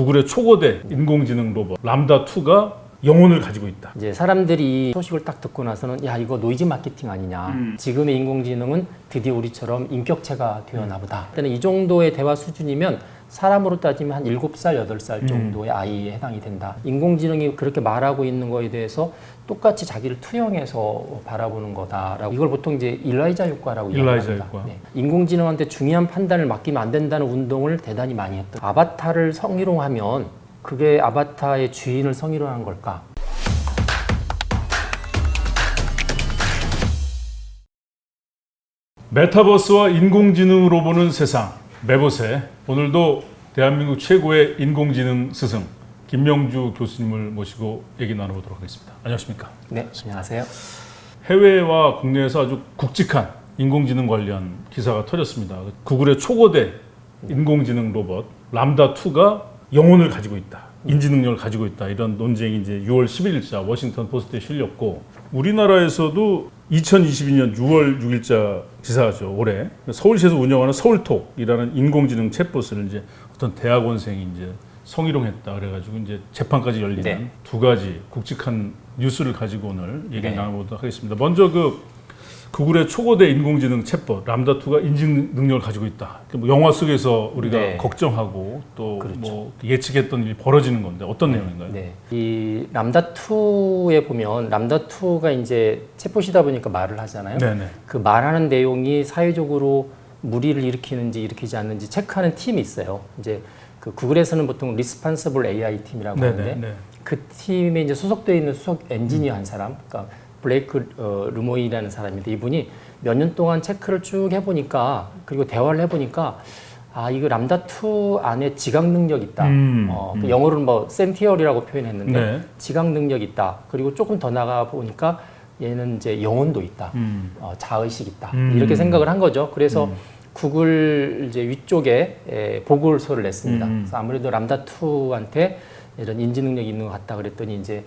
구글의 초거대 인공지능 로봇 람다 2가 영혼을 가지고 있다. 이제 사람들이 소식을 딱 듣고 나서는 야 이거 노이즈 마케팅 아니냐. 음. 지금의 인공지능은 드디어 우리처럼 인격체가 되었나 보다. 그때는 이 정도의 대화 수준이면 사람으로 따지면 한 7살, 8살 정도의 아이에 해당이 된다. 인공지능이 그렇게 말하고 있는 거에 대해서 똑같이 자기를 투영해서 바라보는 거다라고 이걸 보통 이제 일라이자 효과라고 일라이자 이야기합니다. 효과. 네. 인공지능한테 중요한 판단을 맡기면 안 된다는 운동을 대단히 많이 했던. 아바타를 성희롱하면 그게 아바타의 주인을 성희롱한 걸까? 메타버스와 인공지능으로 보는 세상 매보세 오늘도 대한민국 최고의 인공지능 스승 김명주 교수님을 모시고 얘기 나눠보도록 하겠습니다. 안녕하십니까? 네, 안녕하세요. 해외와 국내에서 아주 굵직한 인공지능 관련 기사가 터졌습니다. 구글의 초거대 인공지능 로봇 람다 2가 영혼을 가지고 있다. 인지 능력을 가지고 있다. 이런 논쟁이 이제 6월 11일자 워싱턴 포스트에 실렸고 우리나라에서도 2022년 6월 6일자 기사죠. 올해 서울시에서 운영하는 서울톡이라는 인공지능 챗봇을 이제 어떤 대학원생이 이제 성희롱했다 그래가지고 이제 재판까지 열리는 네. 두 가지 굵직한 뉴스를 가지고 오늘 얘기 네. 나눠보도록 하겠습니다. 먼저 그 구글의 초거대 인공지능 챗봇 람다 2가 인증 능력을 가지고 있다. 뭐 영화 속에서 우리가 네. 걱정하고 또 그렇죠. 뭐 예측했던 일이 벌어지는 건데 어떤 내용인가요? 네. 이 람다 2에 보면 람다 2가 이제 챗봇이다 보니까 말을 하잖아요. 네네. 그 말하는 내용이 사회적으로 무리를 일으키는지 일으키지 않는지 체크하는 팀이 있어요. 이제 그 구글에서는 보통 리스판서블 AI 팀이라고 하는데 네네. 네. 그 팀에 이제 소속되어 있는 수석 엔지니어 한 사람, 그러니까 블레이크 어, 르모이라는 사람인데 이분이 몇 년 동안 체크를 쭉 해보니까 그리고 대화를 해보니까 아 이거 람다 2 안에 지각 능력 있다. 음, 어, 그 영어로는 뭐 센티얼이라고 표현했는데 네. 지각 능력 있다. 그리고 조금 더 나가 보니까 얘는 이제 영혼도 있다. 음. 어, 자의식 있다. 음. 이렇게 생각을 한 거죠. 그래서 구글 이제 위쪽에 에, 보고서를 냈습니다. 음. 그래서 아무래도 람다 2한테 이런 인지 능력이 있는 것 같다 그랬더니 이제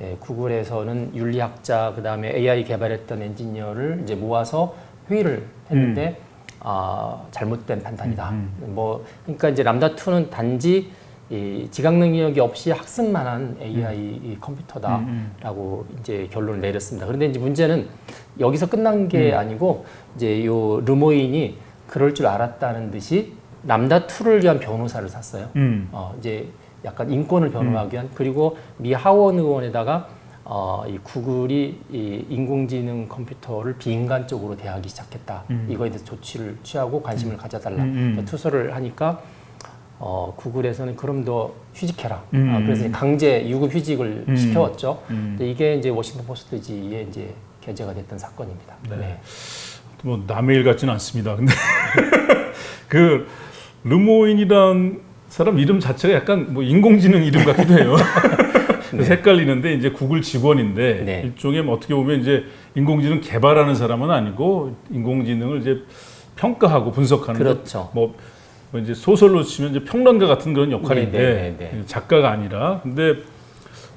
에, 구글에서는 윤리학자 그다음에 AI 개발했던 엔지니어를 이제 모아서 회의를 했는데 아, 잘못된 판단이다. 음, 뭐 그러니까 이제 람다 2는 단지 이 지각 능력이 없이 학습만한 AI 이 컴퓨터다라고 이제 결론을 내렸습니다. 그런데 이제 문제는 여기서 끝난 게 아니고 이제 요 르모인이 그럴 줄 알았다는 듯이 람다 2를 위한 변호사를 샀어요. 음. 어, 이제 약간 인권을 변호하기 위한 그리고 미 하원 의원에다가 어, 이 구글이 이 인공지능 컴퓨터를 비인간적으로 대하기 시작했다. 이거에 대해서 조치를 취하고 관심을 가져달라. 음, 음. 투서를 하니까 어, 구글에서는 그럼 너 휴직해라. 음, 아, 그래서 음. 강제 유급 휴직을 음. 시켜왔죠. 음. 근데 이게 이제 워싱턴 포스트지에 이제 게재가 됐던 사건입니다. 네. 뭐 남의 일 같지는 않습니다. 근데 그 르모인이란 사람 이름 자체가 약간 뭐 인공지능 이름 같기도 해요. 그래서 헷갈리는데 이제 구글 직원인데 네. 일종의 뭐 어떻게 보면 이제 인공지능 개발하는 사람은 아니고 인공지능을 이제 평가하고 분석하는 그렇죠. 뭐, 뭐 이제 소설로 치면 이제 평론가 같은 그런 역할인데 네, 네, 네, 네. 작가가 아니라 근데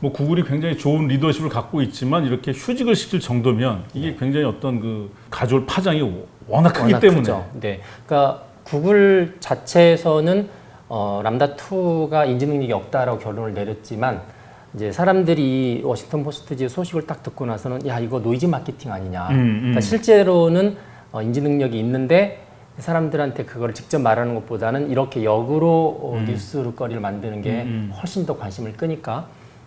뭐 구글이 굉장히 좋은 리더십을 갖고 있지만 이렇게 휴직을 시킬 정도면 이게 굉장히 어떤 그 가져올 파장이 워낙 크기 네. 워낙 때문에 크죠. 네. 그러니까 구글 자체에서는 어, 람다 2가 인지 능력이 없다라고 결론을 내렸지만 이제 사람들이 이 워싱턴 포스트지 소식을 딱 듣고 나서는 야 이거 노이즈 마케팅 아니냐. 음, 음. 그러니까 실제로는 어, 인지 능력이 있는데 사람들한테 그걸 직접 말하는 것보다는 이렇게 역으로 어, 뉴스거리를 만드는 게 음, 음. 훨씬 더 관심을 끄니까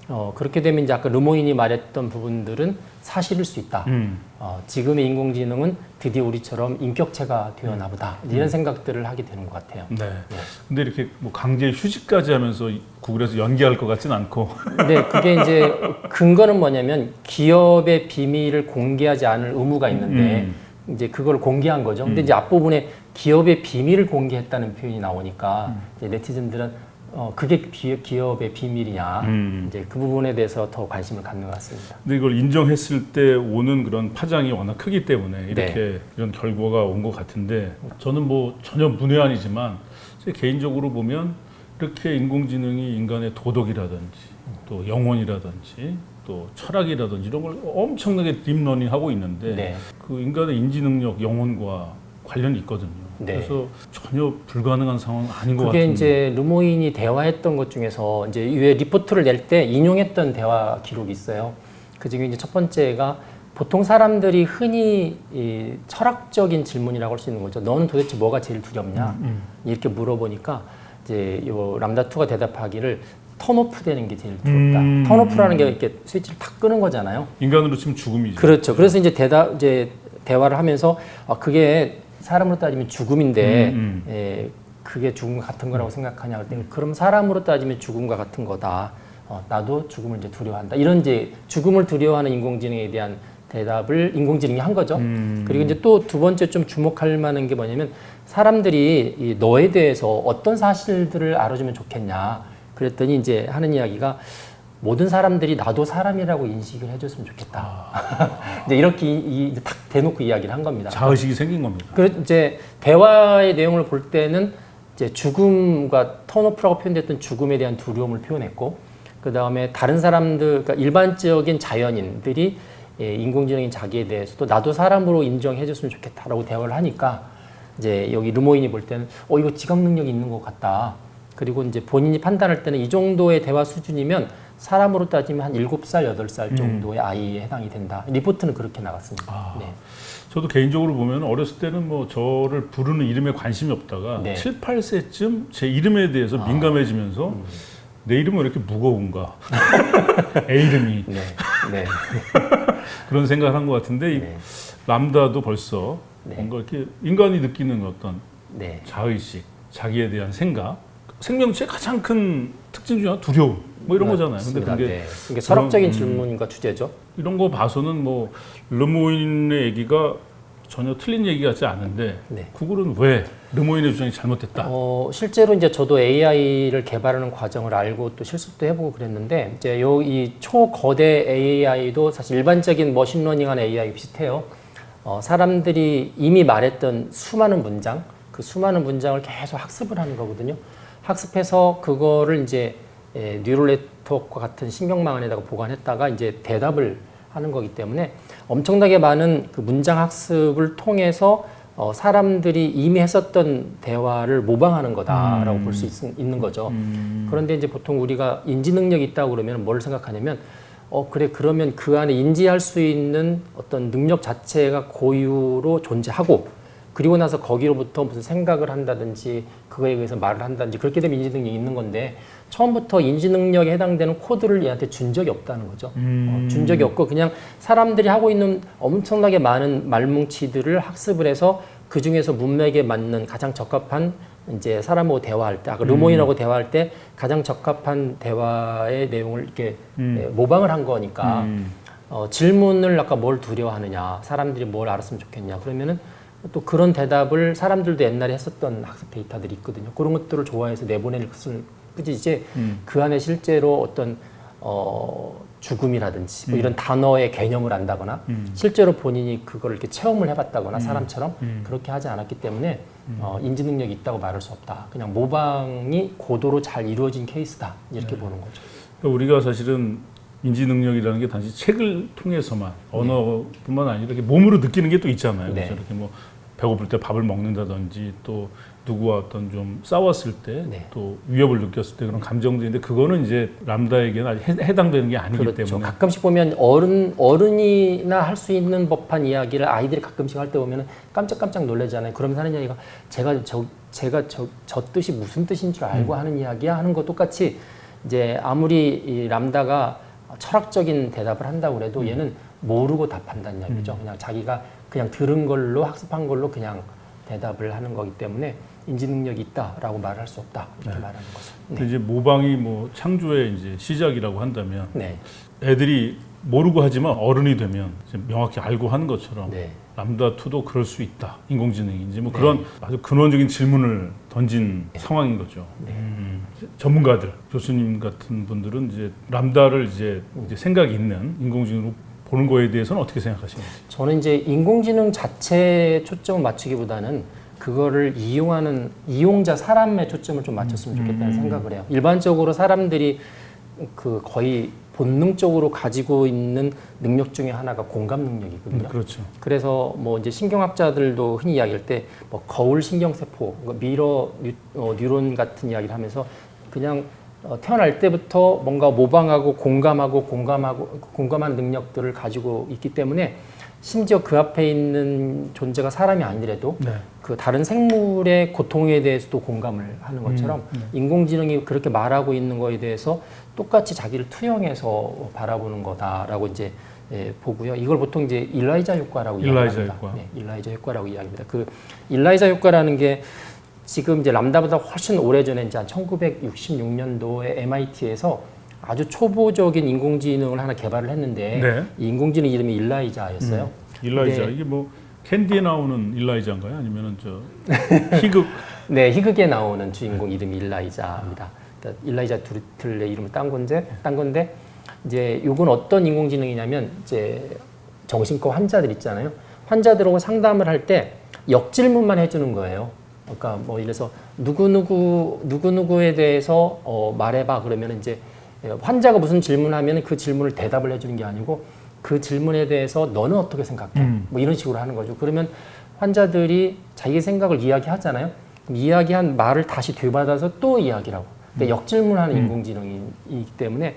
어, 그렇게 되면 이제 아까 르모인이 말했던 부분들은 사실일 수 있다. 음. 어, 지금의 인공지능은 드디어 우리처럼 인격체가 되었나 보다. 이런 생각들을 하게 되는 것 같아요. 네. 근데 이렇게 뭐 강제 휴직까지 하면서 이- 구글에서 연기할 것 같진 않고 근데 그게 이제 근거는 뭐냐면 기업의 비밀을 공개하지 않을 의무가 있는데 이제 그걸 공개한 거죠. 근데 이제 앞부분에 기업의 비밀을 공개했다는 표현이 나오니까 이제 네티즌들은 어, 그게 기, 기업 의 비밀이냐. 음. 이제 그 부분에 대해서 더 관심을 갖는 것 같습니다. 근데 이걸 인정했을 때 오는 그런 파장이 워낙 크기 때문에 이렇게 네. 이런 결과가 온 것 같은데 저는 뭐 전혀 문외한이지만 제 개인적으로 보면 이렇게 인공지능이 인간의 도덕이라든지 또 영혼이라든지 또 철학이라든지 이런 걸 엄청나게 딥러닝 하고 있는데 네. 그 인간의 인지 능력 영혼과 관련이 있거든요. 네. 그래서 전혀 불가능한 상황은 아닌 것 그게 같은데. 이제 르모인이 대화했던 것 중에서 이제 이후에 리포트를 낼 때 인용했던 대화 기록이 있어요. 그 중에 이제 첫 번째가 보통 사람들이 흔히 이 철학적인 질문이라고 할 수 있는 거죠. 너는 도대체 뭐가 제일 두렵냐? 음. 이렇게 물어보니까 이제 요 람다 2가 대답하기를 턴오프 되는 게 제일 두렵다. 음. 턴오프라는 게 이렇게 스위치를 탁 끄는 거잖아요. 인간으로 치면 죽음이죠. 그렇죠. 그래서 이제 대답 이제 대화를 하면서 아 그게 사람으로 따지면 죽음인데 음, 예, 그게 죽음과 같은 거라고 생각하냐 그랬더니 그럼 사람으로 따지면 죽음과 같은 거다. 어, 나도 죽음을 이제 두려워한다. 이런 이제 죽음을 두려워하는 인공지능에 대한 대답을 인공지능이 한 거죠. 음. 그리고 이제 또 두 번째 좀 주목할 만한 게 뭐냐면 사람들이 이 너에 대해서 어떤 사실들을 알아주면 좋겠냐. 그랬더니 이제 하는 이야기가 모든 사람들이 나도 사람이라고 인식을 해줬으면 좋겠다. 이제 이렇게 이, 이, 탁 대놓고 이야기를 한 겁니다. 자의식이 생긴 겁니다. 그 이제 대화의 내용을 볼 때는 이제 죽음과 턴오프라고 표현됐던 죽음에 대한 두려움을 표현했고 그 다음에 다른 사람들 그러니까 일반적인 자연인들이 예, 인공지능인 자기에 대해서도 나도 사람으로 인정해줬으면 좋겠다라고 대화를 하니까 이제 여기 르모인이 볼 때는 어 이거 지각 능력이 있는 것 같다. 그리고 이제 본인이 판단할 때는 이 정도의 대화 수준이면 사람으로 따지면 한 7살, 8살 정도의 아이에 해당이 된다. 리포트는 그렇게 나갔습니다. 아. 네. 저도 개인적으로 보면 어렸을 때는 뭐 저를 부르는 이름에 관심이 없다가 네. 아. 7, 8세쯤 제 이름에 대해서 민감해지면서 음. 내 이름은 왜 이렇게 무거운가? 애 이름이 네. 네. 그런 생각을 한 것 같은데 이 네. 람다도 벌써 네. 뭔가 이렇게 인간이 느끼는 어떤 네. 자의식, 자기에 대한 생각, 생명체의 가장 큰 특징 중에 하나 두려움, 뭐 이런 거잖아요. 근데 맞습니다. 그게 네. 이게 철학적인 음. 질문과 주제죠. 이런 거 봐서는 뭐 르모인의 얘기가 전혀 틀린 얘기 같지 않은데 네. 구글은 왜 르모인의 주장이 잘못됐다? 어, 실제로 이제 저도 AI를 개발하는 과정을 알고 또 실습도 해보고 그랬는데 이제 요 이 초거대 AI도 사실 일반적인 머신러닝한 AI 비슷해요. 어, 사람들이 이미 말했던 수많은 문장, 그 수많은 문장을 계속 학습을 하는 거거든요. 학습해서 그거를 이제 에, 뉴럴 네트워크와 같은 신경망 안에다가 보관했다가 이제 대답을 하는 거기 때문에 엄청나게 많은 그 문장 학습을 통해서 어, 사람들이 이미 했었던 대화를 모방하는 거다라고 볼수 있는 거죠. 그런데 이제 보통 우리가 인지 능력이 있다고 그러면 뭘 생각하냐면 어 그래 그러면 그 안에 인지할 수 있는 어떤 능력 자체가 고유로 존재하고 그리고 나서 거기로부터 무슨 생각을 한다든지 그거에 의해서 말을 한다든지 그렇게 되면 인지 능력이 있는 건데 처음부터 인지 능력에 해당되는 코드를 얘한테 준 적이 없다는 거죠. 어, 준 적이 없고 그냥 사람들이 하고 있는 엄청나게 많은 말뭉치들을 학습을 해서 그 중에서 문맥에 맞는 가장 적합한 이제 사람하고 대화할 때, 아까 르모인하고 대화할 때 가장 적합한 대화의 내용을 이렇게 예, 모방을 한 거니까 음. 어, 질문을 아까 뭘 두려워하느냐, 사람들이 뭘 알았으면 좋겠냐, 그러면은 또 그런 대답을 사람들도 옛날에 했었던 학습 데이터들이 있거든요. 그런 것들을 좋아해서 내보낼 것을 그지 이제 음. 그 안에 실제로 어떤 어, 죽음이라든지 뭐 이런 단어의 개념을 안다거나 음. 실제로 본인이 그걸 이렇게 체험을 해봤다거나 사람처럼 음. 그렇게 하지 않았기 때문에 어, 인지 능력이 있다고 말할 수 없다. 그냥 모방이 고도로 잘 이루어진 케이스다 이렇게 네. 보는 거죠. 그러니까 우리가 사실은 인지 능력이라는 게 단지 책을 통해서만 언어뿐만 아니라 이렇게 몸으로 느끼는 게 또 있잖아요. 네. 그래서 이렇게 뭐 배고플 때 밥을 먹는다든지 또 누구와 어떤 좀 싸웠을 때또 네. 위협을 느꼈을 때 그런 감정들인데 그거는 이제 람다에게는 아직 해, 당되는 게 아니기 그렇죠. 때문에 가끔씩 보면 어른 어른이나 할 수 있는 법한 이야기를 아이들이 가끔씩 할 때 보면 깜짝깜짝 놀라잖아요. 그러면서 하는 이야기가 제가 저 제가 저, 저 뜻이 무슨 뜻인 줄 알고 음. 하는 이야기야 하는 거 똑같이 이제 아무리 이 람다가 철학적인 대답을 한다고 그래도 음. 얘는 모르고 답한다는 이야기죠. 그냥 자기가 그냥 들은 걸로 학습한 걸로 그냥 대답을 하는 거기 때문에 인지 능력이 있다라고 말할 수 없다 이렇게 말하는 거죠. 네. 이제 모방이 뭐 창조의 이제 시작이라고 한다면 네. 애들이 모르고 하지만 어른이 되면 명확히 알고 하는 것처럼 네. 람다 2도 그럴 수 있다. 인공지능인지 뭐 그런 아주 근원적인 질문을 던진 상황인 거죠. 네. 음, 전문가들, 교수님 같은 분들은 이제 람다를 이제, 이제 생각이 있는 인공지능으로 보는 거에 대해서는 어떻게 생각하시는지. 저는 이제 인공지능 자체에 초점을 맞추기보다는 그거를 이용하는 이용자 사람에 초점을 좀 맞췄으면 좋겠다는 생각을 해요. 일반적으로 사람들이 그 거의 본능적으로 가지고 있는 능력 중에 하나가 공감 능력이거든요. 그렇죠. 그래서 뭐 이제 신경학자들도 흔히 이야기할 때 뭐 거울 신경세포, 뭐 미러 뉴, 어, 뉴런 같은 이야기를 하면서 그냥 어, 태어날 때부터 뭔가 모방하고 공감하고 공감하고 공감한 능력들을 가지고 있기 때문에 심지어 그 앞에 있는 존재가 사람이 아니더라도 네. 그 다른 생물의 고통에 대해서도 공감을 하는 것처럼 인공지능이 그렇게 말하고 있는 거에 대해서 똑같이 자기를 투영해서 바라보는 거다라고 이제 예, 보고요. 이걸 보통 이제 일라이자 효과라고 일라이자 이야기합니다. 효과. 네, 일라이자 효과라고 이야기합니다. 그 일라이자 효과라는 게 지금 이제 람다보다 훨씬 오래 전에 이제 한 1966년도에 MIT에서 아주 초보적인 인공지능을 하나 개발을 했는데 네. 이 인공지능 이름이 일라이자였어요. 일라이자 근데 이게 뭐 캔디에 나오는 일라이자인가요? 아니면은 저 희극 네, 희극에 나오는 주인공 이름이 일라이자입니다. 그러니까 일라이자 두리틀의 이름을 딴 건데, 딴 건데 이제 요건 어떤 인공지능이냐면 이제 정신과 환자들 있잖아요. 환자들하고 상담을 할 때 역질문만 해주는 거예요. 그러니까 뭐 이래서 누구 누구 누구 누구에 대해서 어, 말해봐 그러면 이제 환자가 무슨 질문하면 그 질문을 대답을 해주는 게 아니고 그 질문에 대해서 너는 어떻게 생각해? 음. 뭐 이런 식으로 하는 거죠. 그러면 환자들이 자기 생각을 이야기하잖아요. 이야기한 말을 다시 되받아서 또 이야기를 하고. 그러니까 역질문하는 음. 인공지능이기 때문에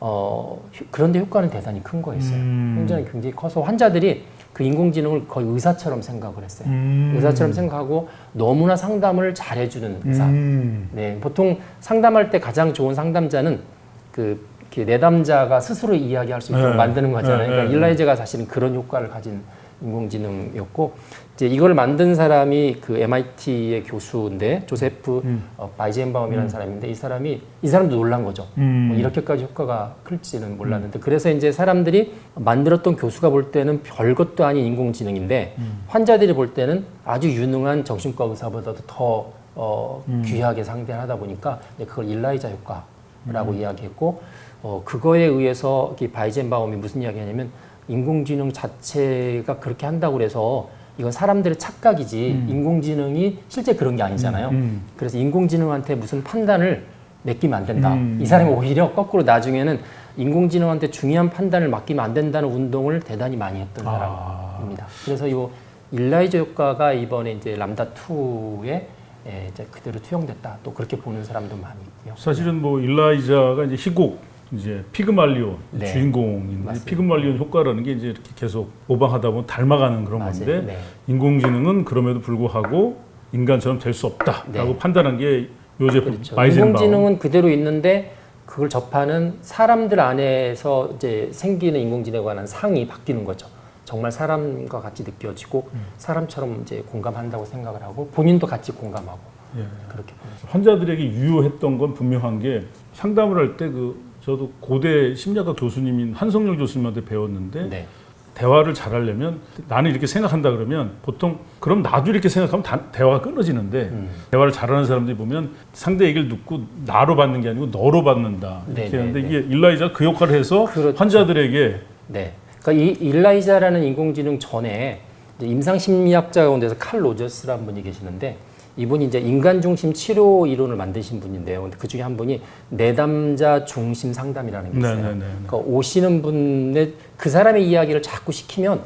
어, 효- 그런데 효과는 대단히 큰 거였어요. 음. 굉장히 굉장히 커서 환자들이 그 인공지능을 거의 의사처럼 생각을 했어요. 음. 의사처럼 생각하고 너무나 상담을 잘해주는 의사. 음. 네, 보통 상담할 때 가장 좋은 상담자는 그 내담자가 스스로 이야기할 수 있도록 네. 만드는 거잖아요. 네, 그러니까 네, 일라이제가 사실은 그런 효과를 가진 인공지능이었고 이제 이걸 만든 사람이 그 MIT의 교수인데 조세프 음. 어, 바이젠바움이라는 사람인데 이 사람이 이 사람도 놀란 거죠. 음. 뭐 이렇게까지 효과가 클지는 몰랐는데 그래서 이제 사람들이 만들었던 교수가 볼 때는 별 것도 아닌 인공지능인데 음. 환자들이 볼 때는 아주 유능한 정신과 의사보다도 더 어, 음. 귀하게 상대하다 보니까 그걸 일라이자 효과라고 음. 이야기했고 어, 그거에 의해서 이 바이젠바움이 무슨 이야기냐면 인공지능 자체가 그렇게 한다고 그래서 이건 사람들의 착각이지 인공지능이 실제 그런 게 아니잖아요. 음. 그래서 인공지능한테 무슨 판단을 맡기면 안 된다. 음. 이 사람이 오히려 거꾸로 나중에는 인공지능한테 중요한 판단을 맡기면 안 된다는 운동을 대단히 많이 했던 아. 사람입니다. 그래서 이 일라이저 효과가 이번에 이제 람다 2에 이제 그대로 투영됐다. 또 그렇게 보는 사람도 많이 있고요. 사실은 뭐 일라이자가 이제 희곡 이제 피그말리온 네. 주인공인데 맞습니다. 피그말리온 효과라는 게 이제 이렇게 계속 모방하다 보면 닮아가는 그런 맞아요. 건데 네. 인공지능은 그럼에도 불구하고 인간처럼 될 수 없다라고 네. 판단한 게 요제 그렇죠. 바이젠바움. 인공지능은 그대로 있는데 그걸 접하는 사람들 안에서 이제 생기는 인공지능에 관한 상이 바뀌는 거죠. 정말 사람과 같이 느껴지고 음. 사람처럼 이제 공감한다고 생각을 하고 본인도 같이 공감하고 예. 그렇게 보는 거죠. 환자들에게 유효했던 건 분명한 게 상담을 할 때 그 저도 고대 심리학과 교수님인 한성열 교수님한테 배웠는데 네. 대화를 잘하려면 나는 이렇게 생각한다 그러면 보통 그럼 나도 이렇게 생각하면 다- 대화가 끊어지는데 음. 대화를 잘하는 사람들이 보면 상대 얘기를 듣고 나로 받는 게 아니고 너로 받는다 이렇게 네, 하는데 네, 이게 일라이자 그 역할을 해서 그렇죠. 환자들에게 네. 그러니까 이 일라이자라는 인공지능 전에 임상심리학자 가운데서 칼 로저스라는 분이 계시는데 이분이 이제 인간 중심 치료 이론을 만드신 분인데요. 근데 그 중에 한 분이 내담자 중심 상담이라는 게 있어요. 네, 네, 네, 네. 그러니까 오시는 분의 그 사람의 이야기를 자꾸 시키면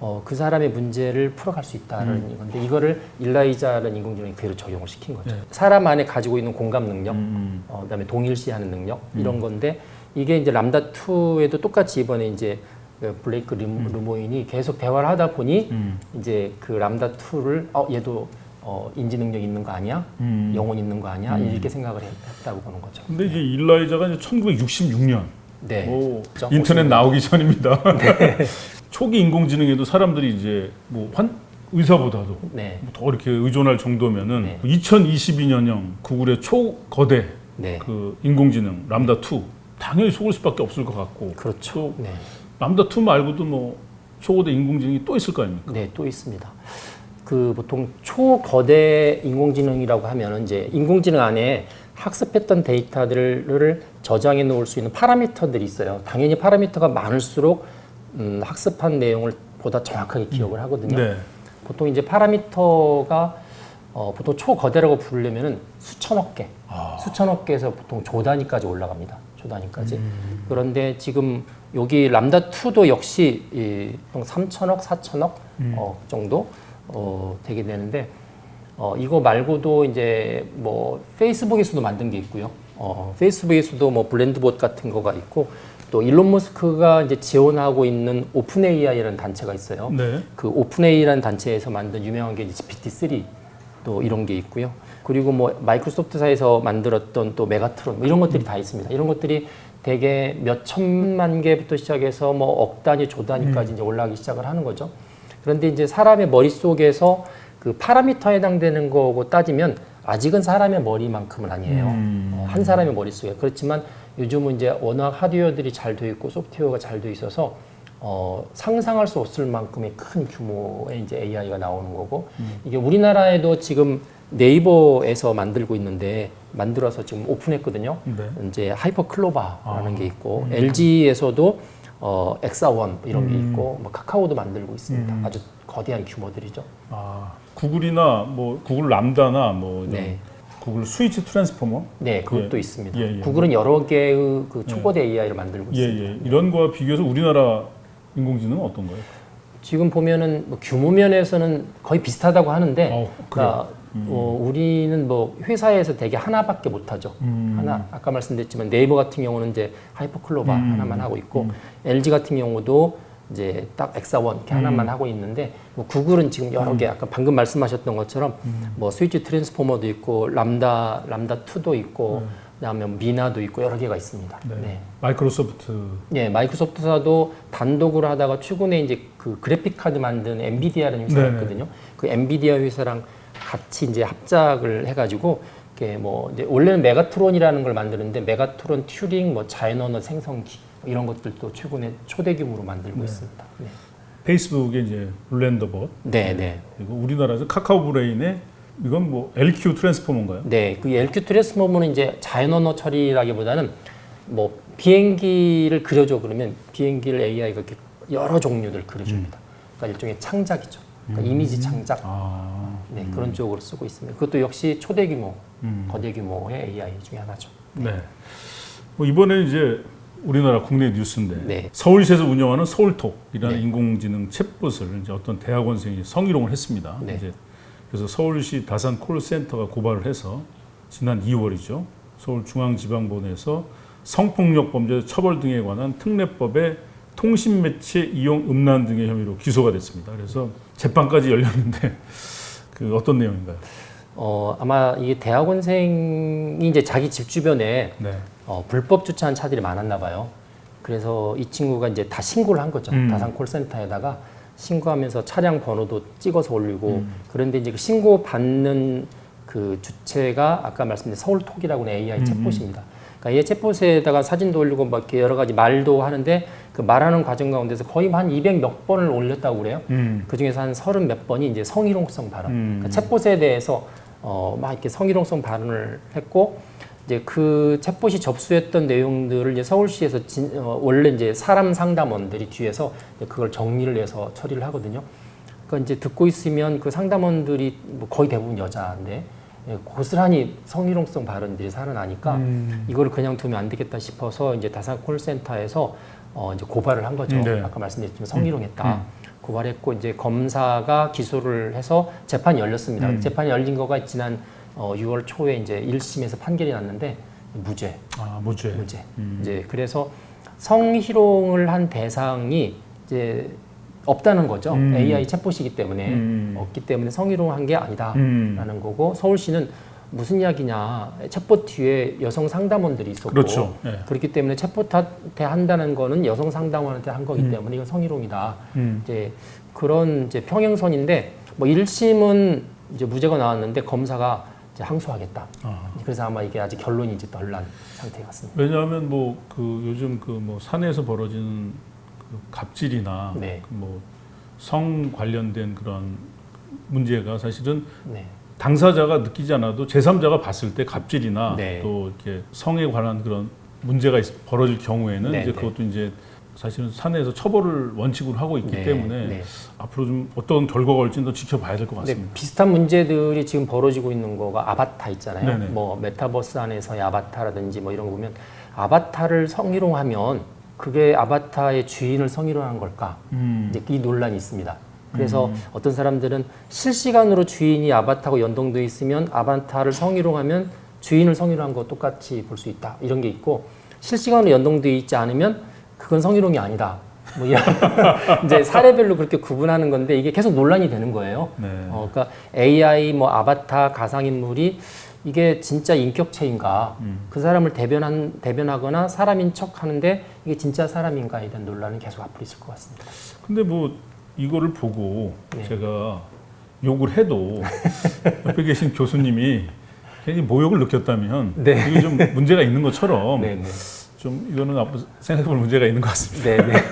어, 그 사람의 문제를 풀어갈 수 있다는 음. 건데 이거를 일라이자라는 인공지능이 그대로 적용을 시킨 거죠. 네. 사람 안에 가지고 있는 공감 능력, 음, 어, 그다음에 동일시하는 능력 이런 건데 이게 이제 람다 2에도 똑같이 이번에 이제 그 블레이크 르- 르모인이 계속 대화를 하다 보니 음, 이제 그 람다 2를 어 얘도 어, 인지 능력 있는 거 아니야? 음. 영혼 있는 거 아니야? 이렇게 생각을 했- 했다고 보는 거죠. 근데 이제 일라이자가 이제 1966년 네. 오, 그렇죠. 인터넷 나오기 전입니다. 초기 인공지능에도 사람들이 이제 뭐 환, 의사보다도 네. 더 이렇게 의존할 정도면은 네. 2022년형 구글의 초거대 네. 그 인공지능 람다 2 당연히 속을 수밖에 없을 것 같고 그렇죠. 네. 람다 2 말고도 뭐 초거대 인공지능이 또 있을 거 아닙니까? 네, 또 있습니다. 그 보통 초거대 인공지능이라고 하면은 이제 인공지능 안에 학습했던 데이터들을 저장해 놓을 수 있는 파라미터들이 있어요. 당연히 파라미터가 많을수록 음, 학습한 내용을 보다 정확하게 기억을 하거든요. 네. 보통 이제 파라미터가 어, 보통 초거대라고 부르려면은 수천억 개, 아. 수천억 개에서 보통 조 단위까지 올라갑니다. 조 조단위까지. 음. 그런데 지금 여기 람다 2도 역시 이 3천억, 4천억 음. 어, 정도 어, 되게 되는데 어, 이거 말고도 이제 뭐 페이스북에서도 만든 게 있고요. 어, 페이스북에서도 뭐 블렌드봇 같은 거가 있고 또 일론 머스크가 이제 지원하고 있는 오픈 AI라는 단체가 있어요. 네. 그 오픈 AI라는 단체에서 만든 유명한 게 GPT-3 또 이런 게 있고요. 그리고 뭐 마이크로소프트사에서 만들었던 또 메가트론 뭐 이런 것들이 다 있습니다. 이런 것들이 대개 몇 천만 개부터 시작해서 뭐 억 단위, 조 단위까지 이제 올라가기 시작을 하는 거죠. 그런데 이제 사람의 머릿속에서 그 파라미터에 해당되는 거고 따지면 아직은 사람의 머리만큼은 아니에요. 음. 어, 한 사람의 머릿속에. 그렇지만 요즘은 이제 워낙 하드웨어들이 잘 돼 있고 소프트웨어가 잘 돼 있어서 어, 상상할 수 없을 만큼의 큰 규모의 이제 AI가 나오는 거고 이게 우리나라에도 지금 네이버에서 만들고 있는데 만들어서 지금 오픈했거든요. 네. 이제 하이퍼 클로바라는 아. 게 있고 LG에서도 어, 엑사원 이런 게 음. 있고 뭐 카카오도 만들고 있습니다. 음. 아주 거대한 규모들이죠. 아, 구글이나 뭐 구글 람다나 뭐 이런 네. 구글 스위치 트랜스포머 네, 그것도 예. 있습니다. 예, 예. 구글은 여러 개의 그 초거대 AI를 만들고 예, 있습니다. 예. 이런 거와 비교해서 우리나라 인공지능은 어떤가요? 지금 보면은 뭐 규모 면에서는 거의 비슷하다고 하는데, 어, 그러니까 어, 우리는 뭐 회사에서 되게 하나밖에 못 하죠. 음. 하나 아까 말씀드렸지만 네이버 같은 경우는 이제 하이퍼클로바 음. 하나만 하고 있고 LG 같은 경우도 이제 딱 엑사원 이렇게 음. 하나만 하고 있는데 뭐 구글은 지금 여러 개 아까 방금 말씀하셨던 것처럼 음. 뭐 스위치 트랜스포머도 있고 람다 람다 2도 있고 그다음에 미나도 있고 여러 개가 있습니다. 네. 네. 마이크로소프트 예, 마이크로소프트사도 단독으로 하다가 최근에 이제 그 그래픽 카드 만든 엔비디아라는 회사가 네네. 있거든요. 그 엔비디아 회사랑 같이 이제 합작을 해가지고 이게 뭐 이제 원래는 메가트론이라는 걸 만드는데 메가트론 튜링, 뭐 자연 언어 생성기 뭐 이런 것들도 최근에 초대 규모로 만들고 있습니다. 네, 페이스북의 이제 블렌더봇 네, 네. 그리고 우리나라에서 카카오 브레인의 이건 뭐 LQ 트랜스포머인가요? 네, 그 LQ 트랜스포머는 이제 자연 언어 처리라기보다는 뭐 비행기를 그려줘 그러면 비행기를 AI가 이렇게 여러 종류들 그려줍니다. 그러니까 일종의 창작이죠. 그러니까 이미지 창작. 아, 네, 그런 쪽으로 쓰고 있습니다. 그것도 역시 초대 규모, 음. 거대 규모의 AI 중에 하나죠. 네. 뭐 이번에 이제 우리나라 국내 뉴스인데 네. 서울시에서 운영하는 서울톡이라는 네. 인공지능 챗봇을 이제 어떤 대학원생이 성희롱을 했습니다. 네. 이제 그래서 서울시 다산 콜센터가 고발을 해서 지난 2월이죠. 서울중앙지방법원에서 성폭력 범죄 처벌 등에 관한 특례법의 통신 매체 이용 음란 등의 혐의로 기소가 됐습니다. 그래서 재판까지 열렸는데 그 어떤 내용인가요? 어, 아마 이게 대학원생이 이제 자기 집 주변에 네. 어, 불법 주차한 차들이 많았나 봐요. 그래서 이 친구가 이제 다 신고를 한 거죠. 음. 다산 콜센터에다가 신고하면서 차량 번호도 찍어서 올리고 음. 그런데 이제 그 신고 받는 그 주체가 아까 말씀드린 서울톡이라고 하는 AI 음, 챗봇입니다. 그러니까 이 챗봇에다가 사진도 올리고 막 이렇게 여러 가지 말도 하는데 그 말하는 과정 가운데서 거의 한 200 몇 번을 올렸다고 그래요. 음. 그 중에서 한 서른 몇 번이 이제 성희롱성 발언. 음. 그러니까 챗봇에 대해서 어, 막 이렇게 성희롱성 발언을 했고 이제 그 챗봇이 접수했던 내용들을 이제 서울시에서 진, 어, 원래 이제 사람 상담원들이 뒤에서 그걸 정리를 해서 처리를 하거든요. 그러니까 이제 듣고 있으면 그 상담원들이 뭐 거의 대부분 여자인데 예, 고스란히 성희롱성 발언들이 살아나니까 음. 이거를 그냥 두면 안 되겠다 싶어서 이제 다산 콜센터에서 어 이제 고발을 한 거죠. 음, 네. 아까 말씀드렸지만 성희롱했다. 고발했고 이제 검사가 기소를 해서 재판이 열렸습니다. 음. 재판이 열린 거가 지난 어 6월 초에 이제 1심에서 판결이 났는데 무죄, 아, 무죄. 무죄. 음. 이제 그래서 성희롱을 한 대상이 이제 없다는 거죠. 음. AI 챗봇이기 때문에 음. 없기 때문에 성희롱을 한게 아니다. 음. 라는 거고 서울시는 무슨 이야기냐 챗봇 뒤에 여성 상담원들이 있었고 그렇죠. 예. 그렇기 때문에 챗봇한테 한다는 거는 여성 상담원한테 한 거기 음. 때문에 이건 성희롱이다 음. 이제 그런 이제 평행선인데 뭐 1심은 이제 무죄가 나왔는데 검사가 이제 항소하겠다 아. 그래서 아마 이게 아직 결론이 이제 덜 난 상태 같습니다 왜냐하면 뭐 그 요즘 그 뭐 산에서 벌어지는 그 갑질이나 네. 그뭐성 관련된 그런 문제가 사실은 네. 당사자가 느끼지 않아도 제3자가 봤을 때 갑질이나 네. 또 이렇게 성에 관한 그런 문제가 있- 벌어질 경우에는 네, 이제 네. 그것도 이제 사실은 산에서 처벌을 원칙으로 하고 있기 네, 때문에 네. 앞으로 좀 어떤 결과가 올지는 더 지켜봐야 될 것 같습니다. 비슷한 문제들이 지금 벌어지고 있는 거가 아바타 있잖아요. 네네. 뭐 메타버스 안에서의 아바타라든지 뭐 이런 거 보면 아바타를 성희롱하면 그게 아바타의 주인을 성희롱한 걸까? 음. 이제 이 논란이 있습니다. 그래서 어떤 사람들은 실시간으로 주인이 아바타하고 연동돼 있으면 아바타를 성희롱하면 주인을 성희롱한 거 똑같이 볼 수 있다 이런 게 있고 실시간으로 연동돼 있지 않으면 그건 성희롱이 아니다. 뭐 이런 이제 사례별로 그렇게 구분하는 건데 이게 계속 논란이 되는 거예요. 네. 어, 그러니까 AI 뭐 아바타 가상인물이 이게 진짜 인격체인가 그 사람을 대변한 대변하거나 사람인 척 하는데 이게 진짜 사람인가에 대한 논란은 계속 앞으로 있을 것 같습니다. 근데 뭐 이거를 보고 네. 제가 욕을 해도 옆에 계신 교수님이 괜히 모욕을 느꼈다면 네. 이게 좀 문제가 있는 것처럼 네, 네. 좀 이거는 앞으로 생각해볼 문제가 있는 것 같습니다. 네, 네.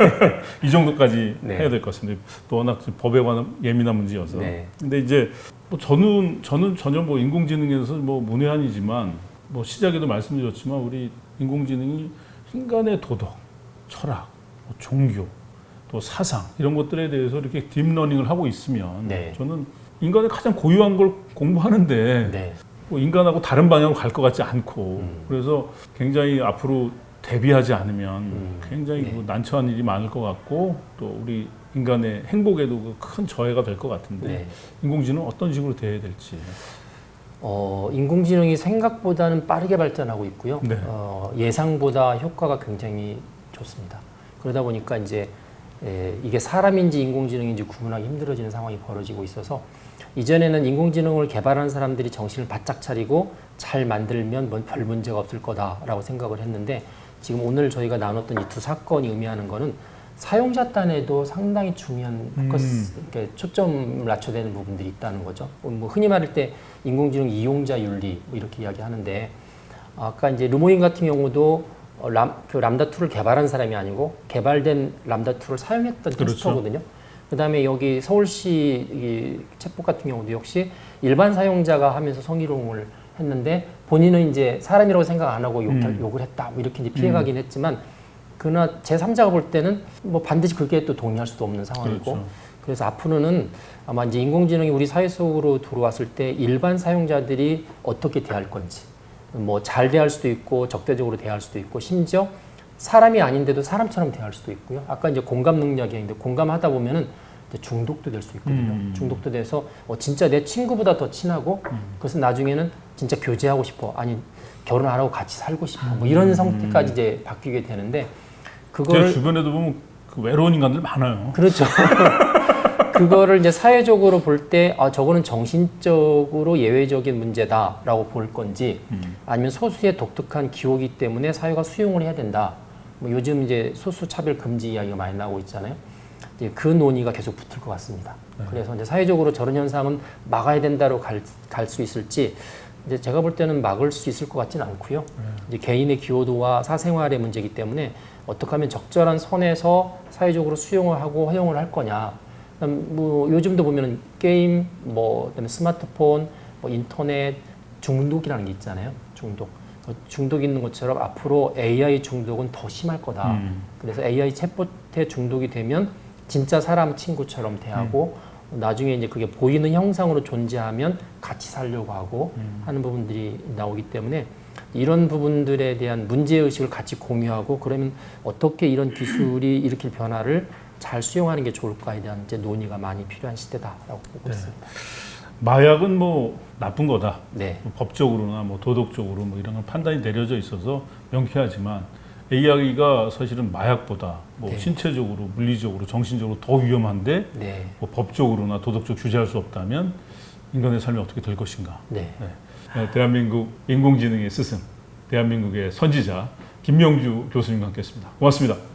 이 정도까지 네. 해야 될 것 같습니다. 또 워낙 법에 관한 예민한 문제여서. 네. 근데 이제 뭐 저는 저는 전혀 뭐 인공지능에서 뭐 문외한이지만 뭐 시작에도 말씀드렸지만 우리 인공지능이 인간의 도덕, 철학, 뭐 종교, 또 사상 이런 것들에 대해서 이렇게 딥러닝을 하고 있으면 네. 저는 인간의 가장 고유한 걸 공부하는데 네. 뭐 인간하고 다른 방향으로 갈 것 같지 않고 음. 그래서 굉장히 앞으로 대비하지 않으면 음. 굉장히 네. 그 난처한 일이 많을 것 같고 또 우리 인간의 행복에도 그큰 저해가 될 것 같은데 네. 인공지능 어떤 식으로 대해야 될지 어, 인공지능이 생각보다는 빠르게 발전하고 있고요. 네. 어, 예상보다 효과가 굉장히 좋습니다. 그러다 보니까 이제 에, 이게 사람인지 인공지능인지 구분하기 힘들어지는 상황이 벌어지고 있어서 이전에는 인공지능을 개발한 사람들이 정신을 바짝 차리고 잘 만들면 뭔별 문제가 없을 거다라고 생각을 했는데 지금 오늘 저희가 나눴던 이 두 사건이 의미하는 거는 사용자 단에도 상당히 중요한 음. 포커스, 이렇게 초점을 낮춰야 되는 부분들이 있다는 거죠. 뭐 흔히 말할 때 인공지능 이용자 윤리 뭐 이렇게 이야기하는데 아까 이제 르모인 같은 경우도 어, 람, 그 람다 2를 개발한 사람이 아니고 개발된 람다 2를 사용했던 그렇죠. 테스터거든요. 그다음에 여기 서울시 이 챗봇 같은 경우도 역시 일반 사용자가 하면서 성희롱을 했는데 본인은 이제 사람이라고 생각 안 하고 욕, 음. 욕을 했다 뭐 이렇게 이제 피해가긴 했지만 그러나 제 3자가 볼 때는 뭐 반드시 그게 또 동의할 수도 없는 상황이고 그렇죠. 그래서 앞으로는 아마 이제 인공지능이 우리 사회 속으로 들어왔을 때 일반 사용자들이 어떻게 대할 건지 뭐 잘 대할 수도 있고 적대적으로 대할 수도 있고 심지어 사람이 아닌데도 사람처럼 대할 수도 있고요. 아까 이제 공감 능력이 있는데 공감하다 보면은 중독도 될 수 있거든요. 음. 중독도 돼서 어, 진짜 내 친구보다 더 친하고 음. 그래서 나중에는 진짜 교제하고 싶어 아니 결혼 안 하고 같이 살고 싶어 뭐 이런 성격까지 이제 바뀌게 되는데 제 그걸 주변에도 보면 그 외로운 인간들 많아요. 그렇죠. 그거를 이제 사회적으로 볼 때, 아, 저거는 정신적으로 예외적인 문제다라고 볼 건지, 음. 아니면 소수의 독특한 기호기 때문에 사회가 수용을 해야 된다. 뭐 요즘 이제 소수 차별 금지 이야기가 많이 나오고 있잖아요. 이제 그 논의가 계속 붙을 것 같습니다. 그래서 이제 사회적으로 저런 현상은 막아야 된다로 갈 수 있을지, 이제 제가 볼 때는 막을 수 있을 것 같지는 않고요. 이제 개인의 기여도와 사생활의 문제이기 때문에 어떻게 하면 적절한 선에서 사회적으로 수용을 하고 허용을 할 거냐. 뭐 요즘도 보면은 게임, 뭐 그다음에 스마트폰, 뭐 인터넷 중독이라는 게 있잖아요. 중독. 어, 중독 있는 것처럼 앞으로 AI 중독은 더 심할 거다. 음. 그래서 AI 챗봇에 중독이 되면 진짜 사람 친구처럼 대하고 나중에 이제 그게 보이는 형상으로 존재하면 같이 살려고 하고 하는 부분들이 나오기 때문에 이런 부분들에 대한 문제 의식을 같이 공유하고 그러면 어떻게 이런 기술이 일으킬 변화를 잘 수용하는 게 좋을까에 대한 이제 논의가 많이 필요한 시대다라고 보고 네. 있습니다. 마약은 뭐 나쁜 거다. 네. 뭐 법적으로나 뭐 도덕적으로 뭐 이런 건 판단이 내려져 있어서 명쾌하지만 AI가 사실은 마약보다 뭐 네. 신체적으로, 물리적으로, 정신적으로 더 위험한데 네. 뭐 법적으로나 도덕적 규제할 수 없다면 인간의 삶이 어떻게 될 것인가? 네. 네, 대한민국 인공지능의 스승, 대한민국의 선지자 김명주 교수님과 함께했습니다. 고맙습니다.